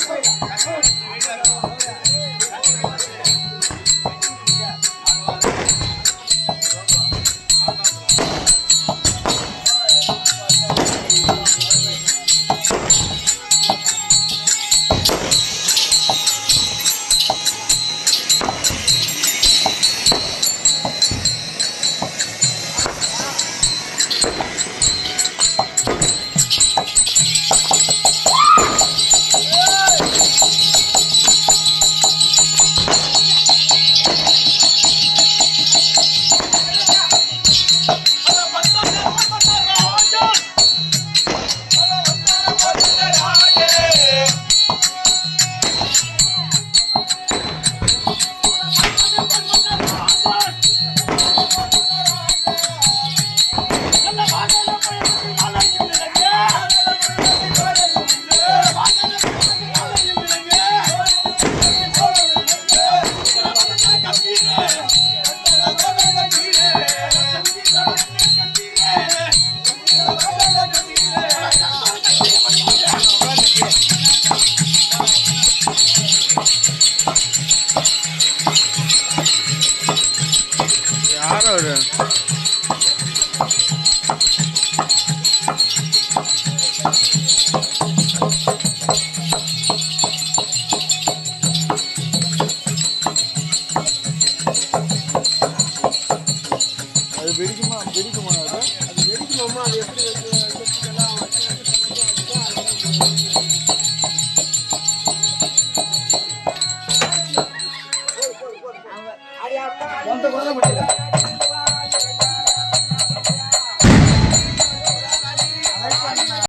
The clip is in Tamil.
Thank you. yeah. யார் அவரு அது வெடிக்குமா? வெடிக்குமா அது? அது அது எப்படி அந்த குரலை